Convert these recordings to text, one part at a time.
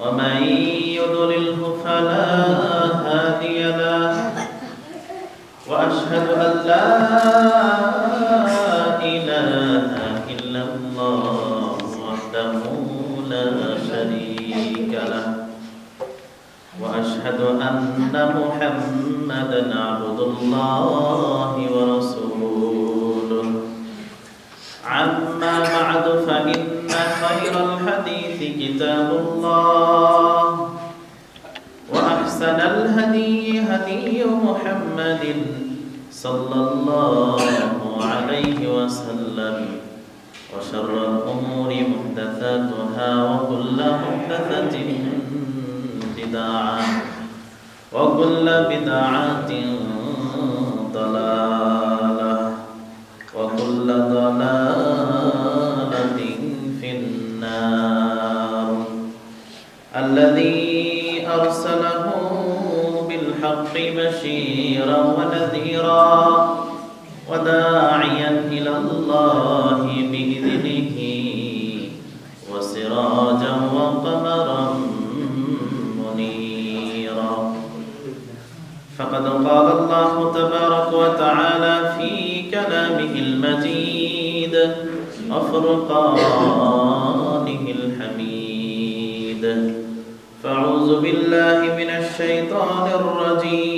ومن يضلله فلا هادي له. وأشهد أن لا إله إلا الله وحده لا شريك له. وأشهد أن محمدا عبد الله ورسوله. كتاب الله. وأحسن الهدي هدي محمد صلى الله عليه وسلم. وشر الأمور محدثاتها وكل محدثة بدعة وكل بدعة ضلالة. ونذيرا وداعيا إلى الله بإذنه وسراجا وقمرا منيرا. فقد قال الله تبارك وتعالى في كلامه المجيد وفرقانه الحميد. فأعوذ بالله من الشيطان الرجيم.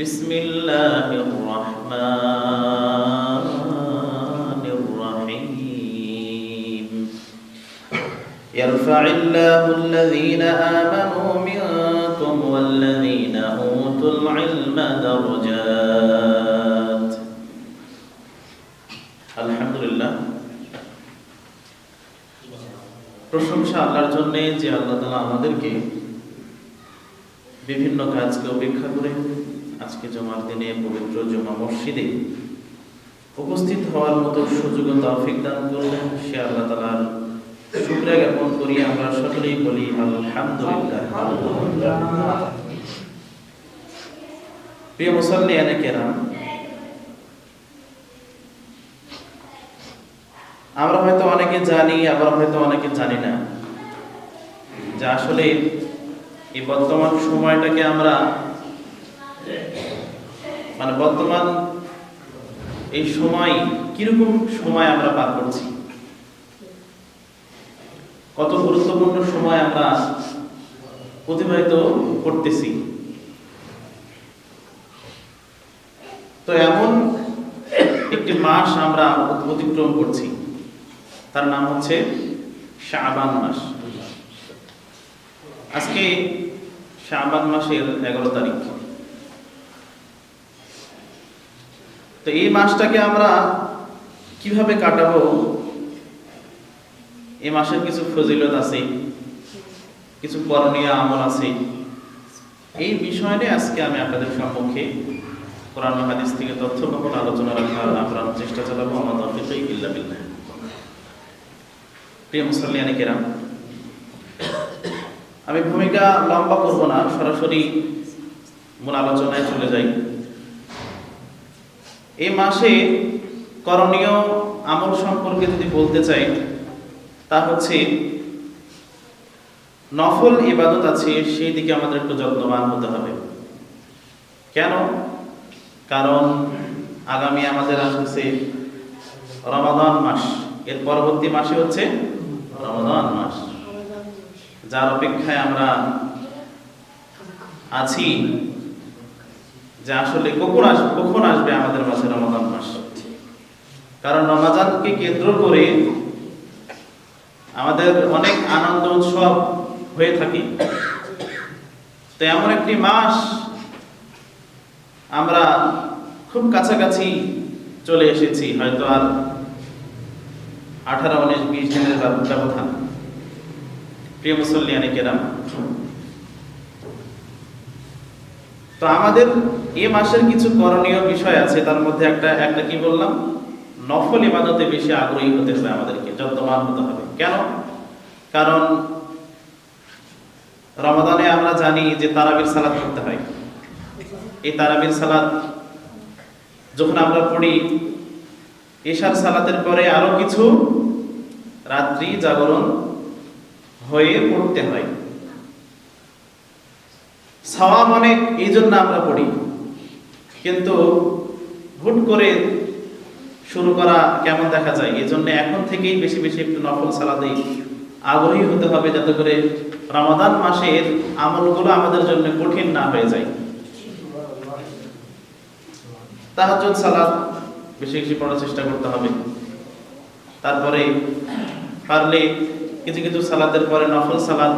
بسم الله الرحمن الرحيم يرفع الله الذين آمنوا منكم والذين أوتوا العلم درجات الحمد لله প্রশংসা আল্লাহর জন্য যে আল্লাহ তালা আমাদেরকে বিভিন্ন কাজকে উপেক্ষা করে আজকে জমার দিনে পবিত্র জমা মসজিদে উপস্থিত হওয়ার মতো সুযোগ তৌফিক দান করলেন। সে আল্লাহ তালার শুক্রিয়া জ্ঞাপন করি। আমরা সকলেই বলি আলহামদুলিল্লাহ। প্রিয় মুসল্লি আমরা হয়তো অনেকে জানি, আবার হয়তো অনেকে জানি না যে আসলে এই বর্তমান সময়টাকে আমরা মানে বর্তমান এই সময়, কীরকম সময় আমরা পার করছি? কত গুরুত্বপূর্ণ সময় আমরা অতিবাহিত করতেছি? তো এমন একটি মাস আমরা অতিক্রম করছি। তার নাম হচ্ছে শাবান মাস। আজকে শাবান মাসের এগারো তারিখ। তো এই মাসটাকে আমরা কীভাবে কাটাবো? এই মাসের কিছু ফজিলত আছে, কিছু করণীয় আমল আছে। এই বিষয় নিয়ে আজকে আমি আপনাদের সম্মুখে কোরআন হাদিস থেকে তথ্য কখন আলোচনা রাখার আপনার চেষ্টা চালাবো, আমার তফিকাই ইল্লা বিল্লাহ। প্রিয় মুসল্লিয়ানি কেরাম, আমি ভূমিকা লম্বা করব না, সরাসরি মূল আলোচনায় চলে যাই। এই মাসে করণীয় আমল সম্পর্কে যদি বলতে চাই, তা হচ্ছে নফল ইবাদত আছে, সেই দিকে আমাদের একটু যত্নবান হতে হবে। কেন? কারণ আগামী আমাদের আসতেছে রমাদান মাস। এর পরবর্তী মাসে হচ্ছে রমাদান মাস। যার অপেক্ষায় আমরা আছি। যে আসলে কখন আসবে কখন আসবে আমাদের মাঝে রমাদান মাস? কারণ রমাজানকে কেন্দ্র করে আমাদের অনেক আনন্দ উৎসব হয়ে থাকে। তো এমন একটি মাস আমরা খুব কাছাকাছি চলে এসেছি, হয়তো আর আঠারো, উনিশ, বিশ দিনের ব্যব- ব্যবধান। প্রিয় মুসল্লিয়ানি কেরাম তো আমাদের এ মাসের কিছু করণীয় বিষয় আছে, তার মধ্যে একটা একটা কি বললাম? নফল ইবাদতে বেশি আগ্রহী হতে হবে আমাদেরকে, যত্নবান হতে হবে। কেন? কারণ রমাদানে আমরা জানি যে তারাবির সালাদ করতে হয়। এই তারাবির সালাদ যখন আমরা পড়ি, এশার সালাতের পরে আরও কিছু রাত্রি জাগরণ হয়ে পড়তে হয়। সওয়াব অনেক এই জন্য আমরা পড়ি। কিন্তু হুট করে শুরু করা কেমন দেখা যায়? এই জন্য এখন থেকেই বেশি বেশি একটু নফল সালাতে আগ্রহী হতে হবে যাতে করে রমাদান মাসের আমলগুলো আমাদের জন্য কঠিন না হয়ে যায়। তাহাজ্জুদ সালাদ বেশি বেশি পড়ার চেষ্টা করতে হবে। তারপরে পারলে কিছু কিছু সালাদের পরে নফল সালাত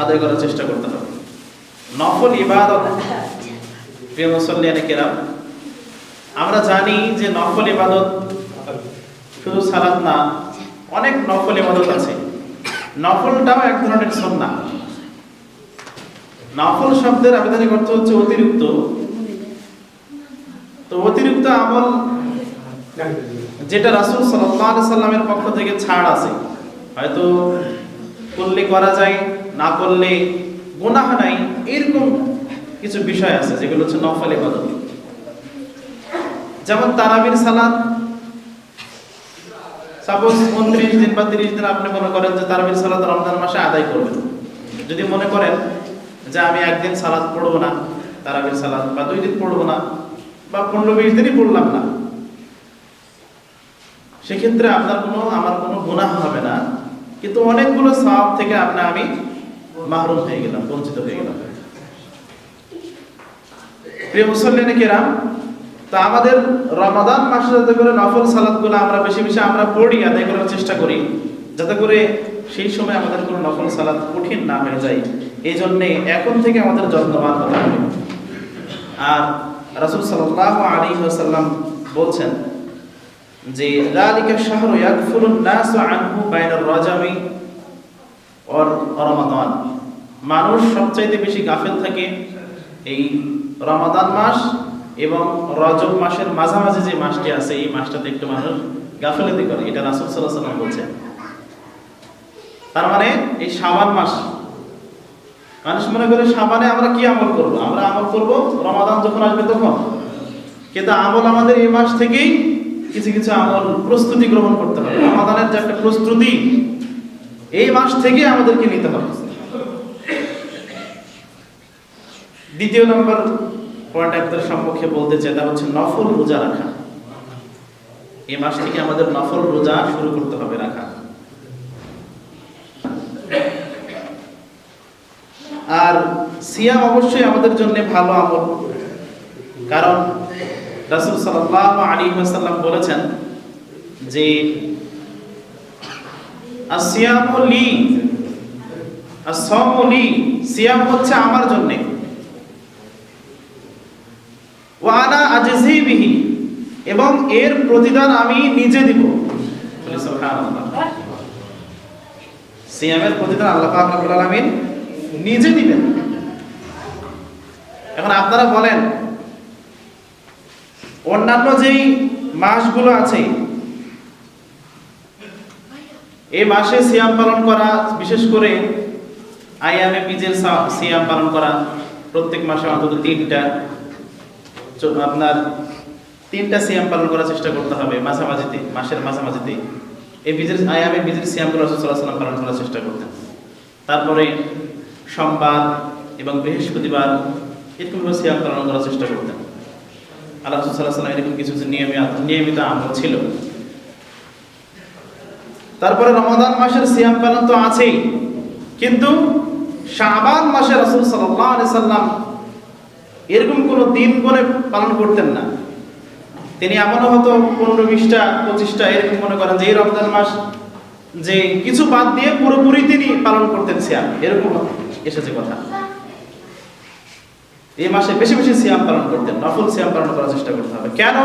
আদায় করার চেষ্টা করতে হবে। নফল ইবাদত, প্রিয় মুসল্লিয়ানে কেরাম, আমরা জানি যে নফল ইবাদত শুধু সালাত না, অনেক নফল ইবাদত আছে। নফলটাও এক ধরনের সন্না নফল শব্দের আবেদনিক অর্থ হচ্ছে অতিরিক্ত। তো অতিরিক্ত আমল যেটা রাসূল আলাইহি সাল্লামের পক্ষ থেকে ছাড় আছে। হয়তো করলে করা যায় না করলে গুনাহ নাই, এরকম কিছু বিষয় আছে যেগুলো হচ্ছে নফল ইবাদত। যেমন তারাবির সালাত সাপোজ উনত্রিশ দিন বা তিরিশ দিন আপনি মনে করেন যে তারাবির সালাত রমজান মাসে আদায় করবেন। যদি মনে করেন যে আমি একদিন সালাত পড়ব না, তারাবির সালাত, বা দুই দিন পড়ব না, বা পনেরো বিশ দিনই পড়লাম না, সেক্ষেত্রে আপনার কোনো, আমার কোনো গুনাহ হবে না। কিন্তু অনেকগুলো সওয়াব থেকে আপনি আমি মাহরুম হয়ে গেলাম, বঞ্চিত হয়ে গেলাম। প্রিয় মুসল্লিনে কেরাম, তা আমাদের রমাদান মাসে যাতে করে নফল সালাদগুলো আমরা বেশি বেশি আমরা পড়ি, আদায় করার চেষ্টা করি, যাতে করে সেই সময় আমাদের কোনো নফল সালাদ কঠিন না হয়ে যায়। এই জন্যে এখন থেকে আমাদের যত্নবান হতে হবে। আর রাসূল সাল্লাল্লাহু আলাইহি ওয়াসাল্লাম বলছেন যে, যালিকা শাহরু ইয়াগফুরুন নাসু আনহু বাইনার রাজামি ওর রমাদান। মানুষ সবচাইতে বেশি গাফেল থাকে এই রমাদান মাস এবং রজব মাসের মাঝামাঝি যে মাসটি আছে, এই মাসটাতে একটু মানুষ গাফেলাতি করে, এটা রাসূল ওয়াসাল্লাম বলছেন। তার মানে এই শাবান মাস, মানুষ মনে করে সাবানে আমরা কি আমল করব? আমরা আমল করব রমাদান যখন আসবে তখন। কিন্তু আমল আমাদের এই মাস থেকেই কিছু কিছু আমল প্রস্তুতি গ্রহণ করতে হবে। রমাদানের যে একটা প্রস্তুতি, এই মাস থেকে আমাদেরকে নিতে হবে। দ্বিতীয় নম্বর পয়েন্ট আপনাদের সম্মুখে বলতে চাই তা হচ্ছে নফল রোজা রাখা। এ মাস থেকে আমাদের নফল রোজা শুরু করতে হবে রাখা। আর সিয়াম অবশ্যই আমাদের জন্য ভালো আমল। কারণ রাসূল সাল্লাল্লাহু আলাইহি ওয়াসাল্লাম বলেছেন যে আস-সাওমু লি, সিয়াম হচ্ছে আমার জন্য। ওয়া আনা আজজি বিহি এবং এর প্রতিদান আমি নিজে দিব। সিয়ামের প্রতিদান আল্লাহ পাক রব্বুল আলামিন নিজে দিবেন। এখন আপনারা বলেন অন্যান্য যেই মাসগুলো আছে এই মাসে সিয়াম পালন করা বিশেষ করে আইয়ামে বীজের সা- সিয়াম পালন করা প্রত্যেক মাসে অন্তত তিনটা। আপনার তিনটা সিয়াম পালন করার চেষ্টা করতে হবে, মাঝামাঝিতে, মাসের মাঝামাঝিতে। এই বীজের আয়ামে বীজের সিয়ামগুলো আলাইহি ওয়াসাল্লাম পালন করার চেষ্টা করতেন। তারপরে সোমবার এবং বৃহস্পতিবার এরকমভাবে সিয়াম পালন করার চেষ্টা করতেন। আল্লাহ রাসূল সাল্লাল্লাহু আলাইহি এরকম কিছু নিয়মিত নিয়মিত আমল ছিল। তারপরে রমাদান মাসের সিয়াম পালন তো আছেই, কিন্তু শাবান মাসে রাসূল সাল্লাল্লাহু আলাইহি সাল্লাম এরকম কোনো দিন করে পালন করতেন না। তিনি এমনও হতো পনেরো বিশটা, পঁচিশটা এরকম মনে করেন যে রমজান মাস যে কিছু বাদ দিয়ে পুরোপুরি তিনি পালন করতেন সিয়াম। এরকম এসেছে কথা। এই মাসে বেশি বেশি সিয়াম পালন করতেন, নফল সিয়াম পালন করার চেষ্টা করতে হবে। কেন?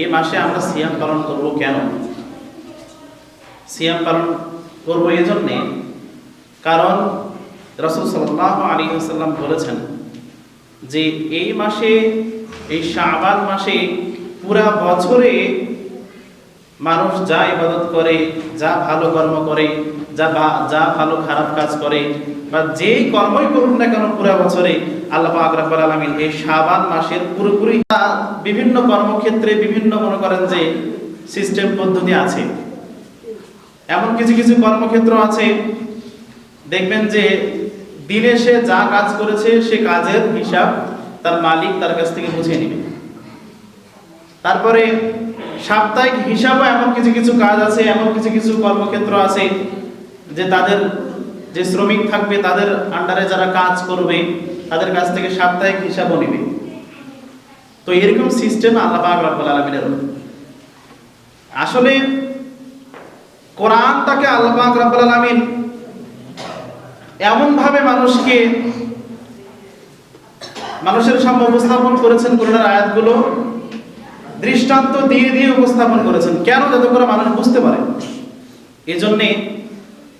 এই মাসে আমরা সিয়াম পালন করব কেন? সিয়াম পালন করব এই জন্যে কারণ রসুল সাল্লাহ আলী সাল্লাম বলেছেন যে এই মাসে, এই শাবান মাসে পুরা বছরে মানুষ যা ইবাদত করে, যা ভালো কর্ম করে, যা যা ভালো খারাপ কাজ করে, বা যেই কর্মই করুন না কেন পুরা বছরে, আল্লাহ পাক রব্বুল আলামিন এই শাবান মাসের পুরোপুরি বিভিন্ন কর্মক্ষেত্রে বিভিন্ন মনে করেন যে সিস্টেম পদ্ধতি আছে। এমন কিছু কিছু কর্মক্ষেত্র আছে, দেখবেন যে দিনে সে যা কাজ করেছে, সে কাজের হিসাব তার মালিক তার কাছ থেকে বুঝে নেবে। তারপরে সাপ্তাহিক হিসাবও এমন কিছু কিছু কাজ আছে, এমন কিছু কিছু কর্মক্ষেত্র আছে যে তাদের যে শ্রমিক থাকবে, তাদের আন্ডারে যারা কাজ করবে, তাদের কাছ থেকে সাপ্তাহিক হিসাবও নেবে। তো এরকম সিস্টেম আল্লাহ পাক রব্বুল আলামিনের আসলে কোরআনটাকে আল্লাহ পাক রব্বুল আলামিন এমন ভাবে মানুষকে মানুষের সামনে উপস্থাপন করেছেন কোরআনের আয়াতগুলো, দৃষ্টান্ত দিয়ে দিয়ে উপস্থাপন করেছেন। কেন? যাতে করে মানুষ বুঝতে পারে। এই জন্যে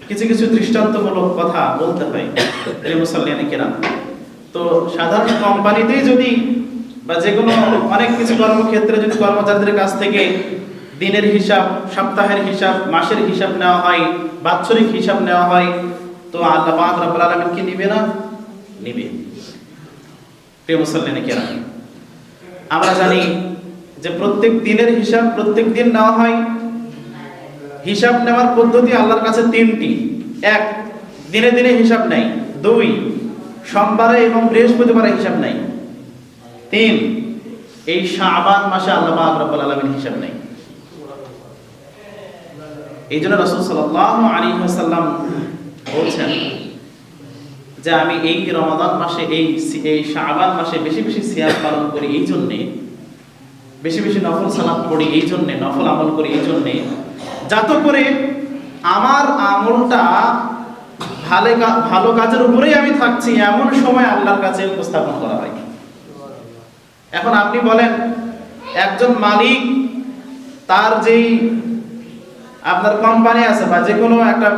কিছু কিছু দৃষ্টান্তমূলক কথা বলতে হয় মুসল্লিয়ানি কেরাম। তো সাধারণ কোম্পানিতেই যদি বা যে কোনো অনেক কিছু কর্মক্ষেত্রে যদি কর্মচারীদের কাছ থেকে দিনের হিসাব, সপ্তাহের হিসাব, মাসের হিসাব নেওয়া হয়, বাৎসরিক হিসাব নেওয়া হয় তো আল্লাহ পাক রব্বুল আলামিন কি নিবে না? নিবে। প্রিয় মুসল্লিয়ানি কেরাম, আমরা জানি যে প্রত্যেক দিনের হিসাব প্রত্যেক দিন নেওয়া হয়। হিসাব নেওয়ার পদ্ধতি আল্লাহর কাছে তিনটি। এক, দিনে দিনে হিসাব নেই। দুই, সোমবারে এবং বৃহস্পতিবারে হিসাব নেই। তিন, এই শাবান মাসে আল্লাহ পাক রব্বুল আলামিন হিসাব নেই। এই জন্য বলছেন যে আমি এই রমাদান মাসে, এই এই শাবান মাসে বেশি বেশি সিয়াম পালন করি এই জন্যে, বেশি বেশি নফল সালাত করি এই জন্যে, নফল আমল করি এই জন্যে, যাতে করে আমার আমলটা ভালো ভালো কাজের উপরেই আমি থাকছি, এমন সময় আল্লাহর কাছে উপস্থাপন করা হয়। এখন আপনি বলেন, একজন মালিক তার যেই আপনার কোম্পানি আছে বা যে কোনো একটা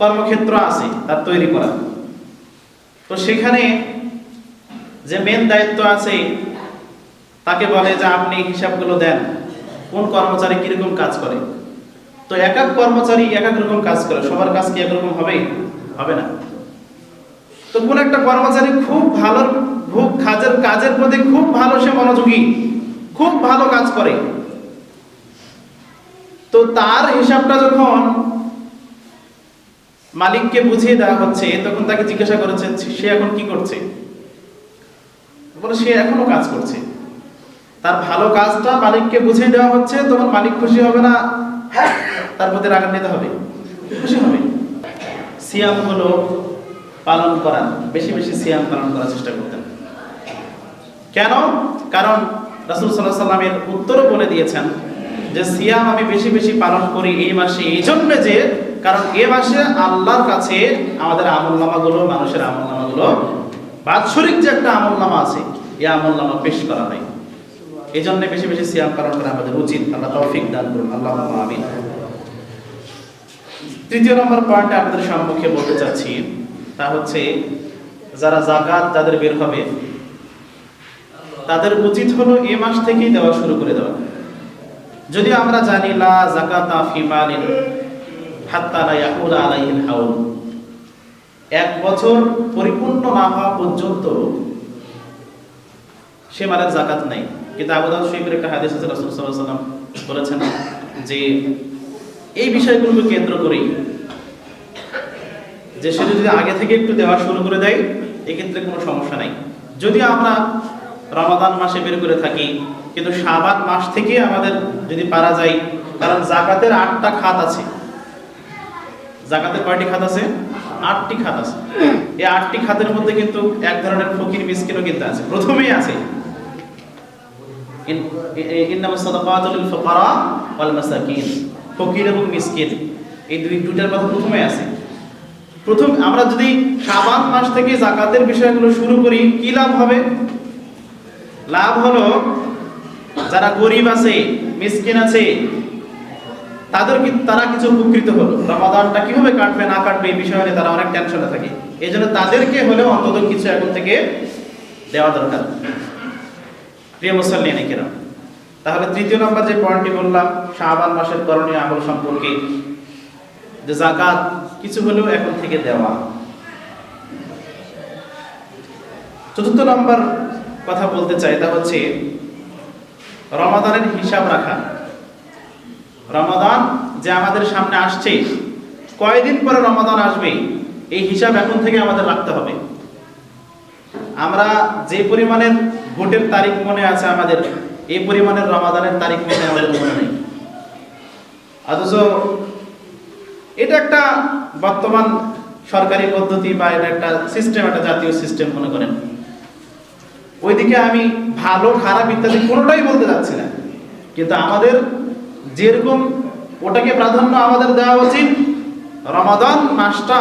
কর্মক্ষেত্র আছে তার তৈরি করা। তো সেখানে যে মেন দায়িত্ব আছে, তাকে বলে যে আপনি হিসাবগুলো দেন, কোন কর্মচারী কীরকম কাজ করে। তো এক এক কর্মচারী এক এক রকম কাজ করে, সবার কাজ কি একরকম হবে? হবে না। তো কোন একটা কর্মচারী খুব ভালো, খুব কাজের কাজের প্রতি খুব ভালো সে মনোযোগী, খুব ভালো কাজ করে। তো তার হিসাবটা যখন মালিককে বুঝিয়ে দেওয়া হচ্ছে, তখন তাকে জিজ্ঞাসা করেছে, সে এখন কি করছে? বলে, সে এখনও কাজ করছে। তার ভালো কাজটা মালিককে বুঝিয়ে দেওয়া হচ্ছে, তখন মালিক খুশি হবে না? তার প্রতি রাগান্বিত হবে। খুশি হবে। সিয়াম হলো পালন করা, বেশি বেশি সিয়াম পালন করার চেষ্টা করতেন। কেন? কারণ রাসূল সাল্লাল্লাহু সাল্লামের উত্তরও বলে দিয়েছেন যে, সিয়াম আমি বেশি বেশি পালন করি এই মাসে, এই জন্য যে কারণ এ মাসে আল্লাহর কাছে আমাদের আমলনামাগুলো, মানুষের আমলনামাগুলো, বাৎসরিক যে একটা আমলনামা আছে, এই আমলনামা পেশ করা হয়। এই জন্য বেশি বেশি সিয়াম পালন করা আমাদের উচিত। আল্লাহ তৌফিক দান করুন। আল্লাহ আমিন। তৃতীয় নম্বর পয়েন্ট আপনাদের সম্মুখে বলতে চাচ্ছি, তা হচ্ছে যারা জাকাত তাদের বের হবে, তাদের উচিত হলো এ মাস থেকেই দেওয়া শুরু করে দেওয়া। যদি আমরা জানি, লা জাকাতা ফি এক বছর পরিপূর্ণ না হওয়া পর্যন্ত সে মালের জাকাত নাই। কিন্তু একটা হাদিস আছে বলেছেন যে এই বিষয়গুলোকে কেন্দ্র করেই যে সে যদি আগে থেকে একটু দেওয়া শুরু করে দেয়, এক্ষেত্রে কোনো সমস্যা নাই। যদি আমরা রমাদান মাসে বের করে থাকি, কিন্তু শাবান মাস থেকে আমাদের যদি পারা যায়, কারণ জাকাতের আটটা খাত আছে। জাকাতের কয়টি খাত আছে? আটটি খাত আছে। এই আটটি খাতের মধ্যে কিন্তু এক ধরনের ফকির মিসকিনও কিন্তু আছে। প্রথমেই আছে ফুকারা এবং মিসকিন, এই দুই দুইটার কথা প্রথমে আছে। প্রথম আমরা যদি শাবান মাস থেকে জাকাতের বিষয়গুলো শুরু করি, কি লাভ হবে? লাভ হলো, যারা গরিব আছে, মিসকিন আছে তাদের তারা কিছু উপকৃত হলো? রমাদানটা কীভাবে কাটবে, না কাটবে, এই বিষয়ে তারা অনেক টেনশনে থাকে। এই জন্য তাদেরকে হলেও অন্তত কিছু এখন থেকে দেওয়া দরকার। প্রিয় মুসল্লি কেরাম, তাহলে তৃতীয় নম্বর যে পয়েন্টটি বললাম শাহবান মাসের করণীয় আমল সম্পর্কে। যে জাকাত কিছু হলেও এখন থেকে দেওয়া। চতুর্থ নম্বর কথা বলতে চাই, তা হচ্ছে রমাদানের হিসাব রাখা। রমাদান যে আমাদের সামনে আসছে, কয়দিন পরে রমাদান আসবে, এই হিসাব এখন থেকে আমাদের রাখতে হবে। আমরা যে পরিমাণের ভোটের তারিখ মনে আছে আমাদের, এই পরিমাণের রমাদানের তারিখ মনে আমাদের মনে নেই। অথচ এটা একটা বর্তমান সরকারি পদ্ধতি বা এটা একটা সিস্টেম একটা জাতীয় সিস্টেম মনে করেন। ওইদিকে আমি ভালো, খারাপ ইত্যাদি কোনোটাই বলতে যাচ্ছি না। কিন্তু আমাদের যেরকম ওটাকে প্রাধান্য আমাদের দেওয়া উচিত, রমাদান মাসটা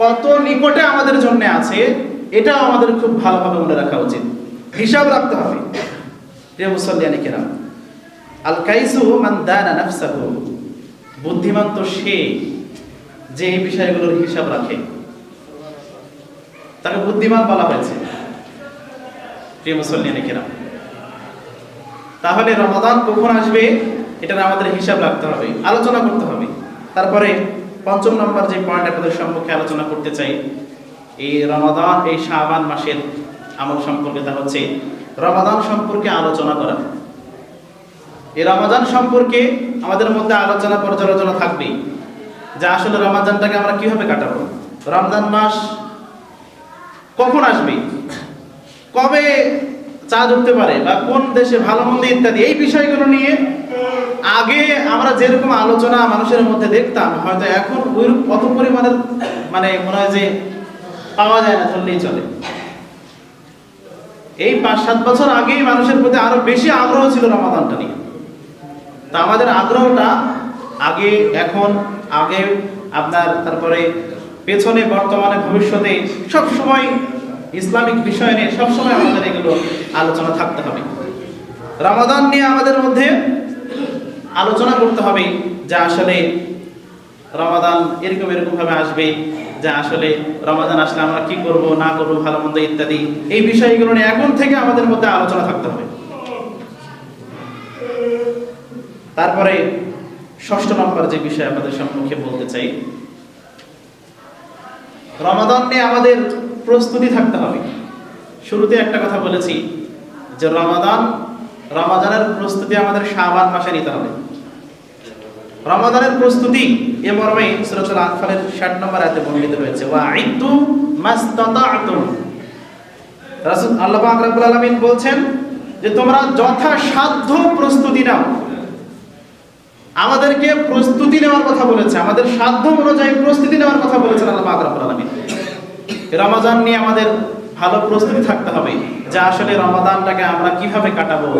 কত নিকটে আমাদের জন্য আছে এটা আমাদের খুব ভালোভাবে মনে রাখা উচিত। হিসাব রাখতে হবে, প্রিয় মুসল্লিয়ানি কেরাম। আল কাইসু মান দানা বুদ্ধিমান তো সে যে এই বিষয়গুলোর হিসাব রাখে। তাকে বুদ্ধিমান বলা হয়েছে, প্রিয় মুসল্লিয়ানি কেরাম। তাহলে রমাদান কখন আসবে? এটার আমাদের হিসাব রাখতে হবে, আলোচনা করতে হবে। তারপরে পঞ্চম নম্বর যে পয়েন্ট আপনাদের সম্মুখে আলোচনা করতে চাই, এই রমাদান, এই শাবান মাসের আমল সম্পর্কে, তা হচ্ছে রমাদান সম্পর্কে আলোচনা করা। এই রমাদান সম্পর্কে আমাদের মধ্যে আলোচনা পর্যালোচনা থাকবেই যে আসলে রমাদানটাকে আমরা কীভাবে কাটাবো? রমজান মাস কখন আসবে? কবে চাঁদ উঠতে পারে বা কোন দেশে ভালো মন্দ ইত্যাদি, এই বিষয়গুলো নিয়ে আগে আমরা যেরকম আলোচনা মানুষের মধ্যে দেখতাম, হয়তো এখন ওই অত পরিমাণের মানে মনে হয় যে পাওয়া যায় না ধরলেই চলে। এই পাঁচ সাত বছর আগেই মানুষের প্রতি আরও বেশি আগ্রহ ছিল রমাদানটা নিয়ে। তা আমাদের আগ্রহটা আগে, এখন, আগে, আপনার, তারপরে পেছনে, বর্তমানে, ভবিষ্যতে সব সময় ইসলামিক বিষয় নিয়ে সবসময় আমাদের এগুলো আলোচনা থাকতে হবে। রমাদান নিয়ে আমাদের মধ্যে আলোচনা করতে হবে যে আসলে রমাদান এরকম এরকম ভাবে আসবে, যে আসলে রমাদান আসলে আমরা কি করব, না করব ভালো মন্দ ইত্যাদি, এই বিষয়গুলো নিয়ে এখন থেকে আমাদের মধ্যে আলোচনা থাকতে হবে। তারপরে ষষ্ঠ নম্বর যে বিষয় আমাদের সম্মুখে বলতে চাই, রমাদান নিয়ে আমাদের প্রস্তুতি থাকতে হবে। শুরুতে একটা কথা বলেছি যে রমাদান, রমাদানের প্রস্তুতি আমাদের শাবান মাসে নিতে হবে। রমাদানের প্রস্তুতি এ মর্মে সূরাতুল আনফালের 60 নম্বর আয়াতে বর্ণিত হয়েছে ওয়া আইতু রাসূল আল্লাহ পাক আলামিন বলছেন যে, তোমরা যথাসাধ্য প্রস্তুতি নাও। আমাদেরকে প্রস্তুতি নেওয়ার কথা বলেছে, আমাদের সাধ্য অনুযায়ী প্রস্তুতি নেওয়ার কথা বলেছেন আল্লাহ পাক রব্বুল আলামিন। রমাদান নিয়ে আমাদের ভালো প্রস্তুতি থাকতে হবে যে আসলে রমাদানটাকে আমরা কীভাবে কাটাবো,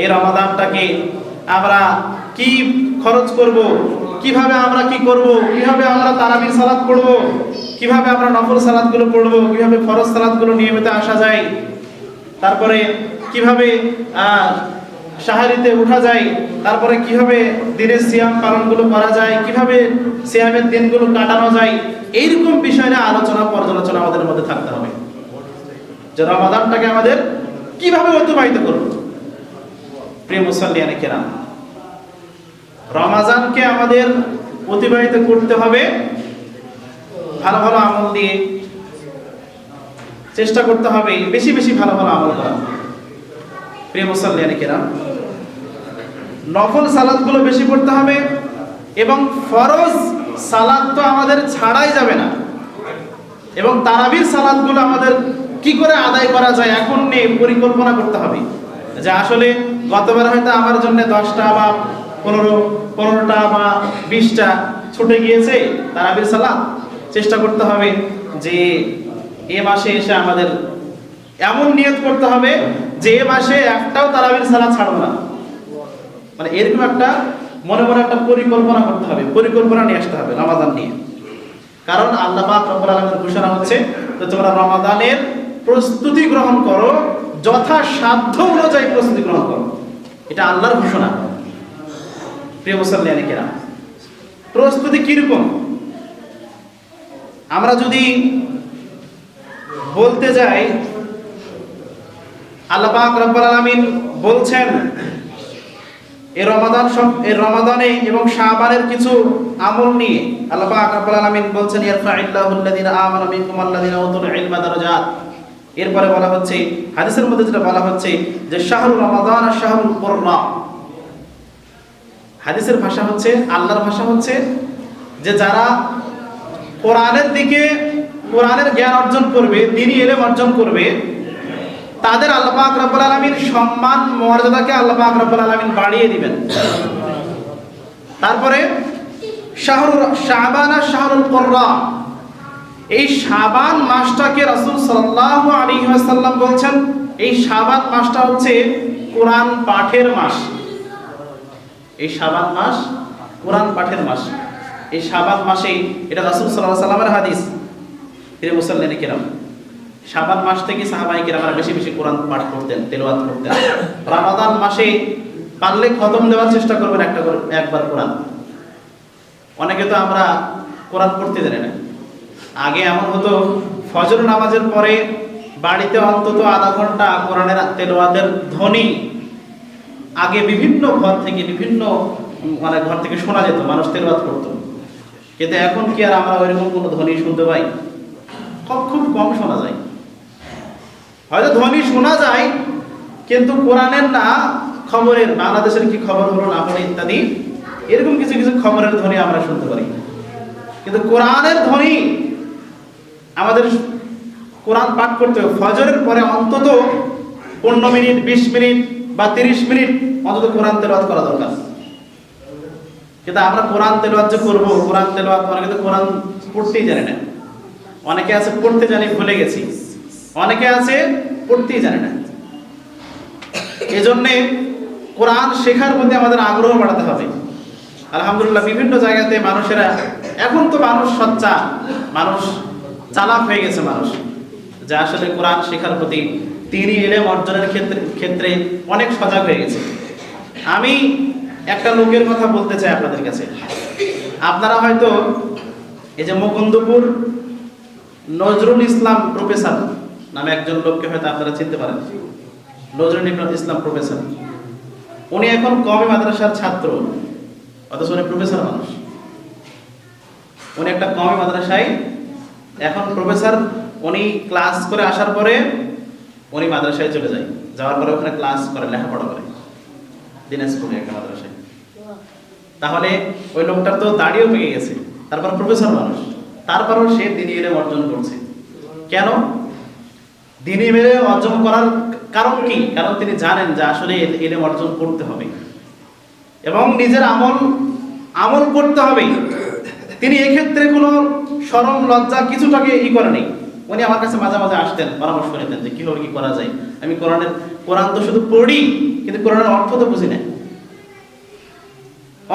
এই রমাদানটাকে আমরা কি খরচ করব, কীভাবে আমরা কি করব, কীভাবে আমরা তারাবির সালাদ পড়ব, কীভাবে আমরা নফল সালাদগুলো পড়ব, কীভাবে ফরজ সালাদগুলো নিয়মিত আসা যায়, তারপরে কীভাবে সাহারিতে উঠা যায়, তারপরে কীভাবে দিনের সিয়াম পালনগুলো করা যায়, কীভাবে সিয়ামের দিনগুলো কাটানো যায় এইরকম বিষয় নিয়ে আলোচনা, পর্যালোচনা আমাদের মধ্যে থাকতে হবে। যে রমাদানটাকে আমাদের কীভাবে অতিবাহিত করব? প্রিয় মুসল্লিয়ানে কেরাম, রমাজানকে আমাদের অতিবাহিত করতে হবে, ভালো ভালো আমল দিয়ে চেষ্টা করতে হবে, বেশি বেশি ভালো ভালো আমল করা। প্রিয় মুসল্লিয়ানে কেরাম, নফল সালাদগুলো বেশি করতে হবে এবং ফরজ সালাদ তো আমাদের ছাড়াই যাবে না। এবং তারাবির সালাদগুলো আমাদের কি করে আদায় করা যায় এখন নিয়ে পরিকল্পনা করতে হবে। যে আসলে গতবার হয়তো আমার জন্য দশটা বা পনেরো, পনেরোটা বা বিশটা ছুটে গিয়েছে তারাবির সালাদ। চেষ্টা করতে হবে যে এ মাসে এসে আমাদের এমন নিয়ত করতে হবে যে এ মাসে একটাও তারাবির সালাদ ছাড়বো না। মানে এরকম একটা মনে মনে একটা পরিকল্পনা করতে হবে, পরিকল্পনা নিয়ে আসতে হবে রমাদান নিয়ে। কারণ আল্লাহ রব্বুল আলামিনের ঘোষণা হচ্ছে যে তোমরা রমাদানের প্রস্তুতি গ্রহণ করো, যথাসাধ্য অনুযায়ী প্রস্তুতি গ্রহণ করো। এটা আল্লাহর ঘোষণা। প্রিয় মুসল্লিয়ানি কেরাম, প্রস্তুতি কীরকম? আমরা যদি বলতে যাই, আল্লাহ পাক রব্বুল আলামিন বলছেন এই রমাদান এই রমাদানে এবং শাবানের কিছু আমল নিয়ে আল্লাহ পাক রব্বুল আলামিন বলছেন ইয়ারফাইল্লাহু আল্লাযিনা আমানু মিনকুম আল্লাযিনা উতুল ইলমা দারাজাত। এরপরে বলা হচ্ছে, হাদিসের মধ্যে যেটা বলা হচ্ছে যে শাহরুল রমাদান আর শাহরুল কুররা হাদিসের ভাষা হচ্ছে, আল্লাহর ভাষা হচ্ছে যে যারা কোরআনের দিকে কোরআনের জ্ঞান অর্জন করবে তিনি এলেম অর্জন করবে তাদের আল্লাহ পাক রব্বুল আলামিন সম্মান, মর্যাদাকে আল্লাহ পাক রব্বুল আলামিন বাড়িয়ে দিবেন। তারপরে শাহরুল শাবান আর শাহরুল কুররা। এই শাবান মাসটাকে রাসূল সাল্লাল্লাহু আলাইহি ওয়াসাল্লাম বলছেন, এই শাবান মাসটা হচ্ছে কোরআন পাঠের মাস। এই শাবান মাস কোরআন পাঠের মাস। এই শাবান মাসে এটা রাসূল আলাইহি সাল্লামের হাদিস। তিনি মুসল্লিনে কিরাম শাবান মাস থেকে সাহাবাই কিরামরা বেশি বেশি কোরআন পাঠ করতেন, তেলাওয়াত করতেন। রামাদান মাসে পারলে খতম দেওয়ার চেষ্টা করবেন একটা করে, একবার কোরআন। অনেকে তো আমরা কোরআন পড়তে জানি না। আগে এমন হতো, ফজর নামাজের পরে বাড়িতে অন্তত আধা ঘণ্টা কোরআনের তেলোয়াদের ধ্বনি আগে বিভিন্ন ঘর থেকে, বিভিন্ন মানে ঘর থেকে শোনা যেত, মানুষ তেলোয়াত করতো। কিন্তু এখন কি আর আমরা ওইরকম কোনো ধ্বনি শুনতে পাই? খুব কম শোনা যায়। হয়তো ধ্বনি শোনা যায়, কিন্তু কোরআনের না, খবরের, বাংলাদেশের কি খবর হলো না হলো ইত্যাদি, এরকম কিছু কিছু খবরের ধ্বনি আমরা শুনতে পারি। কিন্তু কোরআনের ধ্বনি আমাদের কোরআন পাঠ করতে হবে। ফজরের পরে অন্তত পনেরো মিনিট, বিশ মিনিট বা তিরিশ মিনিট অন্তত কোরআন তেলাওয়াত করা দরকার। কিন্তু আমরা কোরআন তেলাওয়াত যে করব, কোরআন তেলাওয়াত অনেকে তো কোরআন পড়তেই জানে না। অনেকে আছে, পড়তে জানি, ভুলে গেছি। অনেকে আছে, পড়তেই জানে না। এজন্যে কোরআন শেখার মধ্যে আমাদের আগ্রহ বাড়াতে হবে। আলহামদুলিল্লাহ, বিভিন্ন জায়গাতে মানুষেরা, এখন তো মানুষ সচ্চা, মানুষ চালাক হয়ে গেছে মানুষ। যে আসলে কোরআন শেখার প্রতি তিনি এলেম অর্জনের ক্ষেত্রে ক্ষেত্রে অনেক সজাগ হয়ে গেছে। আমি একটা লোকের কথা বলতে চাই আপনাদের কাছে। আপনারা হয়তো এই যে মুকুন্দপুর নজরুল ইসলাম প্রফেসর নামে একজন লোককে হয়তো আপনারা চিনতে পারেন। নজরুল ইসলাম প্রফেসর। উনি এখন কমে মাদ্রাসার ছাত্র, অথচ উনি প্রফেসর মানুষ। উনি একটা কমে মাদ্রাসায় এখন প্রফেসর, উনি ক্লাস করে আসার পরে উনি মাদ্রাসায় চলে যায়। যাওয়ার পরে ওখানে ক্লাস করে, লেখাপড়া করে। দিনাজপুরে একটা মাদ্রাসায়। তাহলে ওই লোকটার তো দাড়িও পেকে গেছে। তারপর প্রফেসর মানুষ। তারপরও সে দিনী এলেম অর্জন করছে। কেন? দিনী মেরে অর্জন করার কারণ কি? কারণ তিনি জানেন যে আসলে এলেম অর্জন করতে হবে। এবং নিজের আমল আমল করতে হবে। তিনি এক্ষেত্রে কোনো সরম লজ্জা কিছুটাকে ই করে নেই উনি আমার কাছে মাঝে মাঝে আসতেন, পরামর্শ নিতেন যে কীভাবে কি করা যায়। আমি কোরআনের, কোরআন তো শুধু পড়ি, কিন্তু কোরআনের অর্থ তো বুঝি না।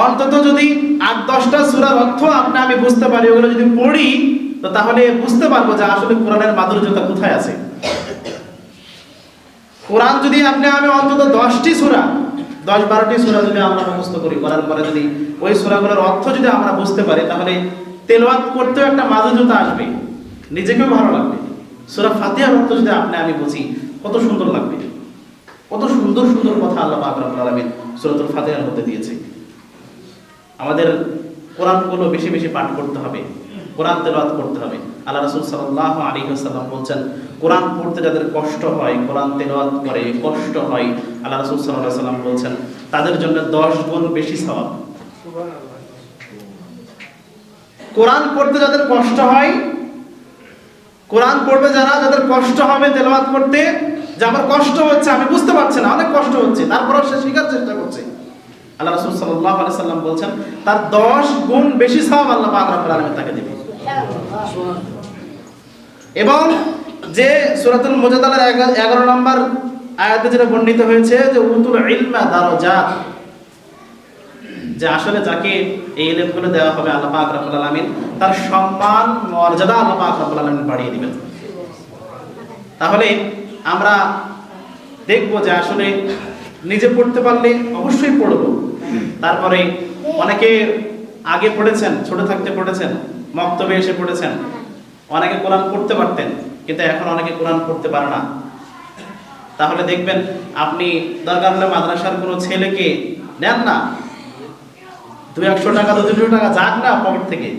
অন্তত যদি আট দশটা সুরার অর্থ আপনি আমি বুঝতে পারি, ওগুলো যদি পড়ি, তো তাহলে বুঝতে পারব যে আসলে কোরআনের মাধুর্যতা কোথায় আছে। কোরআন যদি আপনি আমি অন্তত দশটি সূরা দশ বারোটি সূরা যদি আমরা মুখস্থ করি, করার পরে যদি ওই সূরাগুলোর অর্থ যদি আমরা বুঝতে পারি, তাহলে তেলাওয়াত করতেও একটা মাধুর্যতা আসবে, নিজেকেও ভালো লাগবে। সূরা ফাতিহার অর্থ যদি আপনি আমি বুঝি, কত সুন্দর লাগবে। কত সুন্দর সুন্দর কথা আল্লাহ পাক রব্বুল আলামিন সূরাতুল ফাতিহার মধ্যে দিয়েছে। আমাদের কোরআনগুলো বেশি বেশি পাঠ করতে হবে। কোরআন তেলাওয়াত করতে হবে। আল্লাহ রাসূল সাল্লাল্লাহু আলাইহি ওয়াসাল্লাম বলছেন, কোরআন পড়তে যাদের কষ্ট হয়, কোরআন তেলাওয়াত করে, কষ্ট হয়, আল্লাহ রাসূল সাল্লাল্লাহু ওয়াসাল্লাম বলছেন, তাদের জন্য 10 গুণ বেশি সওয়াব। কোরআন পড়তে যাদের কষ্ট হয়, কোরআন পড়বে যারা যাদের কষ্ট হবে তেলাওয়াত করতে, যে আমার কষ্ট হচ্ছে, আমি বুঝতে পারছি না, অনেক কষ্ট হচ্ছে, তারপরেও সে শেখার চেষ্টা করছে। আল্লাহ রাসূল সাল্লাল্লাহু আলাইহি সাল্লাম বলছেন, তার 10 গুণ বেশি সওয়াব আল্লাহ পাক রব্বুল তাকে দিবে এবং যে সূরাতুল মুজাদালার 11 নম্বর আয়াতে যেটা বর্ণিত হয়েছে যে, উতুল ইলমা দারাজাত যে আসলে যাকে এই ইলমগুলো দেওয়া হবে আল্লাহ পাক রব্বুল আলামিন, তার সম্মান, মর্যাদা আল্লাহ পাক রব্বুল আলামিন বাড়িয়ে দিবেন। তাহলে আমরা দেখব যে আসলে নিজে পড়তে পারলে অবশ্যই পড়ব। তারপরে অনেকে আগে পড়েছেন, ছোট থাকতে পড়েছেন মক্তবে এসে পড়েছেন। অনেকে কোরআন পড়তে পারতেন, কিন্তু এখন অনেকে কোরআন পড়তে পারে না। তাহলে দেখবেন, আপনি দরকার হলে মাদ্রাসার কোনো ছেলেকে নেন না। দু একশো টাকা দু দুশো টাকা যাক না পকেট থেকে।